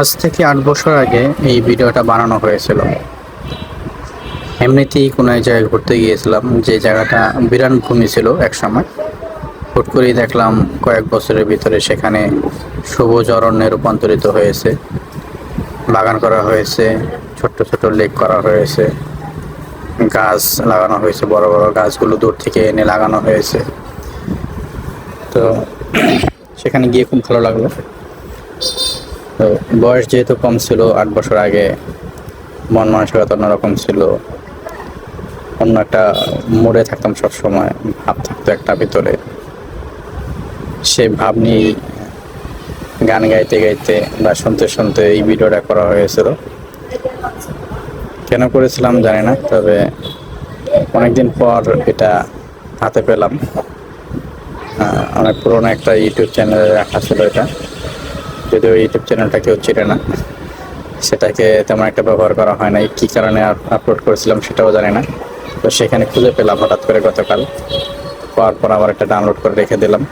আজ থেকে আট বছর আগে এই ভিডিওটা বানানো হয়েছিল। এমনিতেই কোনো এক জায়গায় ঘুরতে গিয়েছিলাম, যে জায়গাটা বিরান ভূমি ছিল এক সময়। হুট করেই দেখলাম কয়েক বছরের ভিতরে সেখানে সবুজ অরণ্যে রূপান্তরিত হয়েছে। বাগান করা হয়েছে, ছোট্ট ছোট লেক করা হয়েছে। গাছ লাগানো হয়েছে, বড় বড় গাছগুলো দূর থেকে এনে লাগানো হয়েছে। তো সেখানে গিয়ে খুব ভালো লাগল। তো বয়স যেহেতু কম ছিল, আট বছর আগে মন মানসিকতা অন্যরকম ছিল, অন্য একটা মোড়ে থাকতাম সবসময়, ভাব থাকতো একটা ভিতরে। সেই ভাব নিয়ে গান গাইতে গাইতে বা শুনতে শুনতে এই ভিডিওটা করা হয়েছিল। কেন করেছিলাম জানি না, তবে অনেকদিন পর এটা হাতে পেলাম। অনেক পুরোনো একটা ইউটিউব চ্যানেলে রাখা ছিল এটা। যদিও ইউটিউব চ্যানেলটা কেউ চিনে না, সেটাকে তেমন একটা ব্যবহার করা হয় নাই। কী কারণে আপলোড করেছিলাম সেটাও জানি না। তো সেখানে খুঁজে পেলাম হঠাৎ করে গতকাল। পাওয়ার পর আবার একটা ডাউনলোড করে রেখে দিলাম।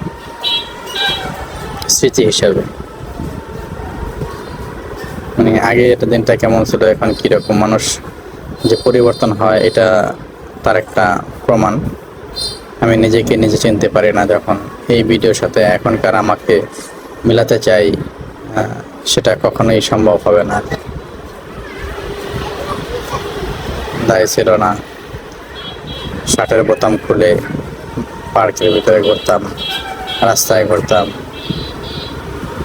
স্মৃতি হিসাবে। মানে আগে এটা দিনটা কেমন ছিল, এখন কীরকম মানুষ যে পরিবর্তন হয়, এটা তার একটা প্রমাণ। আমি নিজেকে নিজে চিনতে পারি না যখন এই ভিডিওর সাথে এখনকার আমাকে মেলাতে চাই। সেটা কখনোই সম্ভব হবে না। দায় ছিল না। শার্টের বোতাম খুলে পার্কের ভিতরে ঘুরতাম, রাস্তায় ঘুরতাম।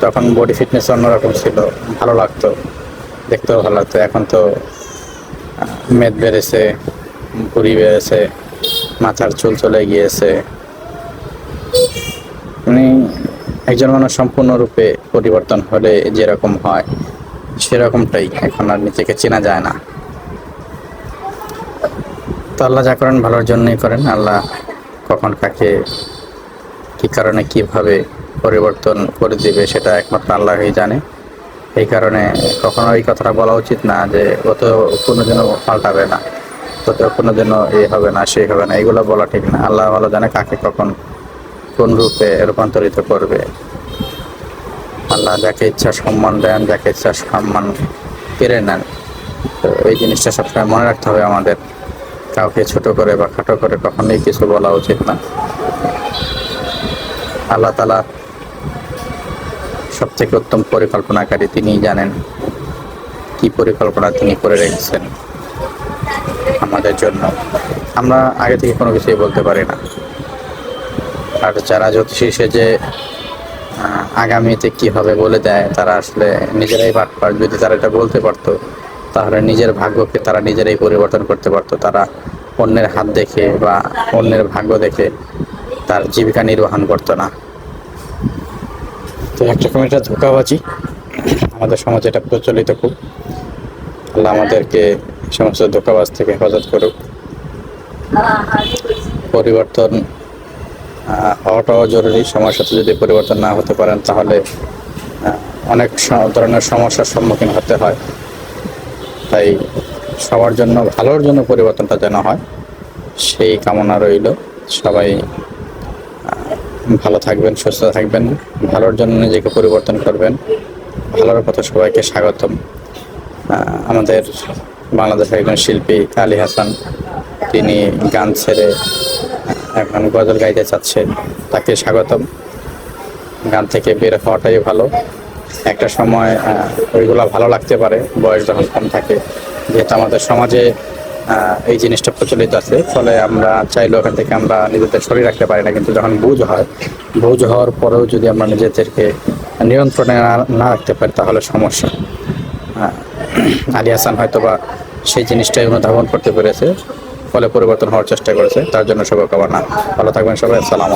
তখন বডি ফিটনেস অন্যরকম ছিল, ভালো লাগতো, দেখতেও ভালো লাগতো। এখন তো মেদ বেড়েছে, ভুড়ি বেড়েছে, মাথার চুল চলে গিয়েছে। মানে একজন মানুষ সম্পূর্ণরূপে পরিবর্তন হলে যেরকম হয়, সেরকমটাই এখন আর নিজেকে চেনা যায় না। তো আল্লাহ যা করেন ভালোর জন্যই করেন। আল্লাহ কখন কাকে, কী কারণে, কীভাবে পরিবর্তন করে দিবে সেটা একমাত্র আল্লাহই জানে। এই কারণে কখনো এই কথাটা বলা উচিত না যে, ও তো কোনোদিনও পাল্টাবে না, ও তো কোনোদিনও এ হবে না সেই হবে না, এগুলো বলা ঠিক না। আল্লাহ ভালো জানে কাকে কখন কোন রূপে রূপান্তরিত করবে? আল্লাহ যাকে ইচ্ছা সম্মান দেন, যাকে ইচ্ছা সম্মান কেড়ে নেন। তো এই জিনিসটা সবসময় মনে রাখতে হবে আমাদের। কাউকে ছোট করে বা খাটো করে কখনোই কিছু বলা উচিত না। আল্লাহ তালা সব থেকে উত্তম পরিকল্পনাকারী তিনিই জানেন কি পরিকল্পনা তিনি করে রেখেছেন আমাদের জন্য। আমরা আগে থেকে কোনো কিছুই বলতে পারি না। আর যারা জ্যোতিষী সেজে আহ, আগামীতে কি হবে বলে দেয় তারা আসলে নিজেরাই বাটপার যদি তারা এটা বলতে পারতো তাহলে নিজের ভাগ্যকে তারা নিজেরাই পরিবর্তন করতে পারতো। তারা অন্যের হাত দেখে বা অন্যের ভাগ্য দেখে তার জীবিকা নির্বাহন করতো না। তো একটা রকম এটা ধোকাবাজি। আমাদের সমাজে এটা প্রচলিত খুব। আল্লাহ আমাদেরকে সমস্ত ধোকাবাজ থেকে হেফাজত করুক। পরিবর্তন হওয়াটাও জরুরি। সময়ের সাথে যদি পরিবর্তন না হতে পারেন, তাহলে অনেক ধরনের সমস্যার সম্মুখীন হতে হয়। তাই সবার জন্য, ভালোর জন্য পরিবর্তনটা যেন হয়, সেই কামনা রইল। সবাই ভালো থাকবেন, সুস্থ থাকবেন, ভালোর জন্য নিজেকে পরিবর্তন করবেন। ভালোর কথা সবাইকে স্বাগতম। আমাদের বাংলাদেশের একজন শিল্পী আলী হাসান, তিনি গান ছেড়ে এখন গজল গাইতে চাচ্ছেন তাকে স্বাগতম। গান থেকে বের হওয়াটাই ভালো। একটা সময় ওইগুলো ভালো লাগতে পারে, বয়স যখন কম থাকে। যেহেতু আমাদের সমাজে এই জিনিসটা প্রচলিত আছে, ফলে আমরা চাইলেও ওখান থেকে আমরা নিজেদের শরীর রাখতে পারি না। কিন্তু যখন বুঝ হয়, বুঝ হওয়ার পরেও যদি আমরা নিজেদেরকে নিয়ন্ত্রণে না- রাখতে পারি, তাহলে সমস্যা। আলী হাসান হয়তো বা সেই জিনিসটাই অনুধাবন করতে পেরেছে। ফলে পরিবর্তন হওয়ার চেষ্টা করেছে। তার জন্য শুভকামনা। ভালো থাকবেন সবাই। আসসালামু